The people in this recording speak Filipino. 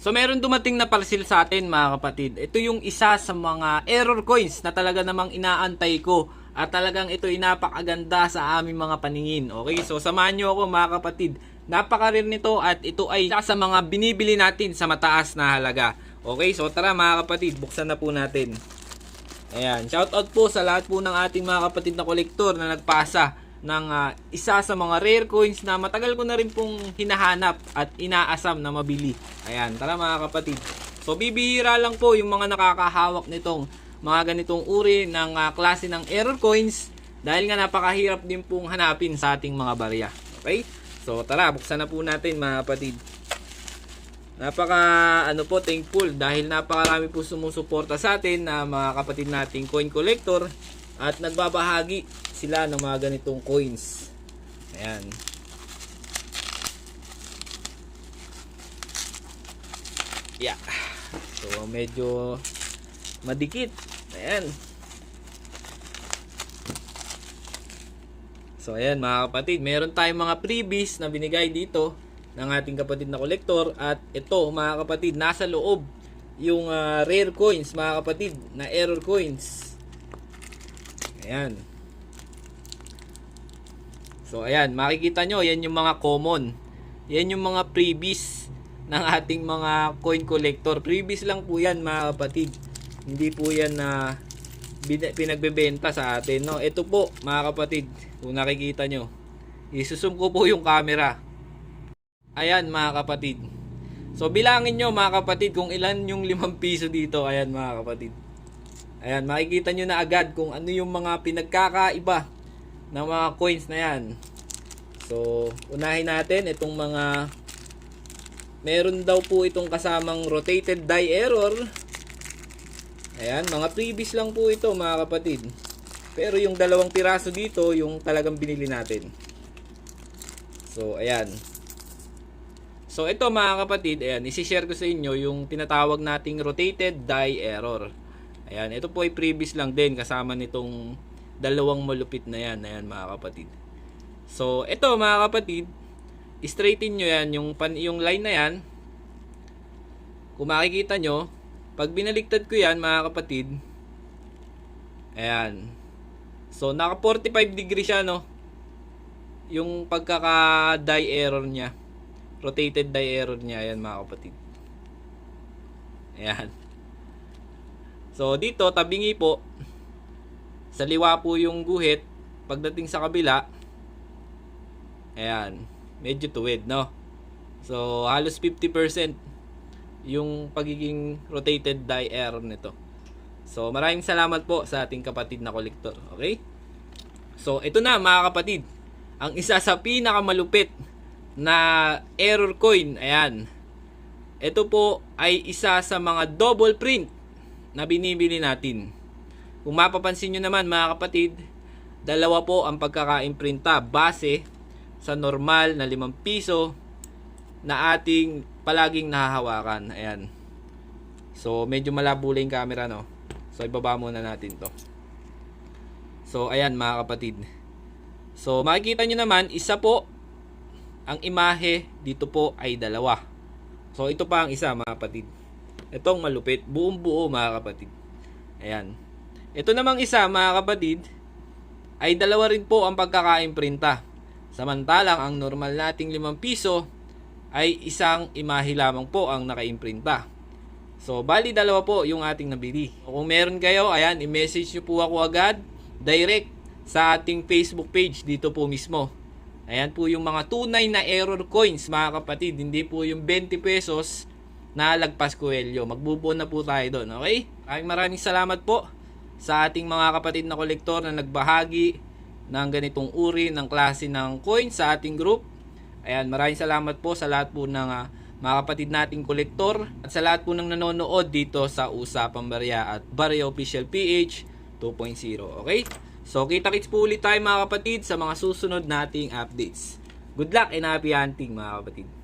So meron dumating na parcel sa atin mga kapatid. Ito yung isa sa mga error coins na talaga namang inaantay ko. At talagang ito ay napakaganda sa aming mga paningin. Okay, so samahan nyo ako mga kapatid. Napaka-rare nito at ito ay isa sa mga binibili natin sa mataas na halaga. Okay, so tara mga kapatid, buksan na po natin. Ayan, shoutout po sa lahat po ng ating mga kapatid na kolektor na nagpasa ng ah, isa sa mga rare coins na matagal ko na rin pong hinahanap at inaasam na mabili. Ayan, tara mga kapatid. So bibihira lang po yung mga nakakahawak nitong mga ganitong uri ng ah, klase ng error coins dahil nga napakahirap din pong hanapin sa ating mga barya. Okay? So tara, buksan na po natin mga kapatid. Napaka ano po thankful dahil napakarami po sumusuporta sa atin na mga kapatid nating coin collector at nagbabahagi sila ng mga ganitong coins. Ayan. Yeah. So medyo madikit. Ayan. So ayan mga kapatid, meron tayong mga freebies na binigay dito ng ating kapatid na kolektor at ito mga kapatid, nasa loob yung ah, rare coins mga kapatid na error coins. Ayan. So ayan, makikita nyo, yan yung mga common. Yan yung mga freebies ng ating mga coin collector. Freebies lang po yan mga kapatid. Hindi po yan na bin- pinagbebenta sa atin. No? Ito po mga kapatid, kung nakikita nyo. Isusum ko po yung camera. Ayan mga kapatid. So bilangin nyo mga kapatid kung ilan yung limang piso dito. Ayan mga kapatid. Ayan, makikita nyo na agad kung ano yung mga pinagkakaiba ng mga coins na yan. So, unahin natin itong mga meron daw po itong kasamang rotated die error. Ayan, mga previous lang po ito mga kapatid. Pero yung dalawang piraso dito, yung talagang binili natin. So, ayan. So, ito mga kapatid, ayan, isi-share ko sa inyo yung tinatawag nating rotated die error. Ayan, ito po ay previous lang din kasama nitong dalawang malupit na yan. Ayan mga kapatid. So, ito mga kapatid, straighten nyo yan, yung, pan, yung line na yan. Kung makikita nyo, pag binaliktad ko yan mga kapatid, ayan. So, naka 45 degree siya, no? Yung pagkaka-die error niya. Rotated die error niya, ayan mga kapatid. Ayan. So dito tabingi po sa liwa po yung guhit pagdating sa kabila ayan medyo tuwid no? So halos 50% yung pagiging rotated die error nito. So maraming salamat po sa ating kapatid na kolektor okay? So ito na mga kapatid. Ang isa sa pinakamalupit na error coin ayan. Ito po ay isa sa mga double print na binibili natin. Kung mapapansin nyo naman mga kapatid, dalawa po ang pagkaka-imprinta base sa normal na 5 piso na ating palaging nahahawakan. Ayan. So, medyo malabo lang yung camera, no? So, ibaba muna natin to. So, ayan mga kapatid. So, makikita nyo naman, isa po ang imahe dito po ay dalawa. So, ito pa ang isa mga kapatid. Itong malupit, buong buo mga kapatid. Ayan. Ito namang isa mga kapatid, ay dalawa rin po ang pagkaka-imprinta. Samantalang ang normal nating 5 piso ay isang imahe lamang po ang naka-imprinta. So, bali dalawa po yung ating nabili. Kung meron kayo, ayan, i-message nyo po ako agad, direct sa ating Facebook page dito po mismo. Ayan po yung mga tunay na error coins mga kapatid. Hindi po yung 20 pesos na lagpas kuwelyo. Magbubuo na po tayo doon. Okay? Maraming maraming salamat po sa ating mga kapatid na kolektor na nagbahagi ng ganitong uri ng klase ng coins sa ating group. Ayan, maraming salamat po sa lahat po ng ah, mga kapatid nating kolektor at sa lahat po ng nanonood dito sa Usapang Barya at Barya Official PH 2.0. Okay? So, kita-kits po ulit tayo mga kapatid sa mga susunod nating updates. Good luck and happy hunting mga kapatid.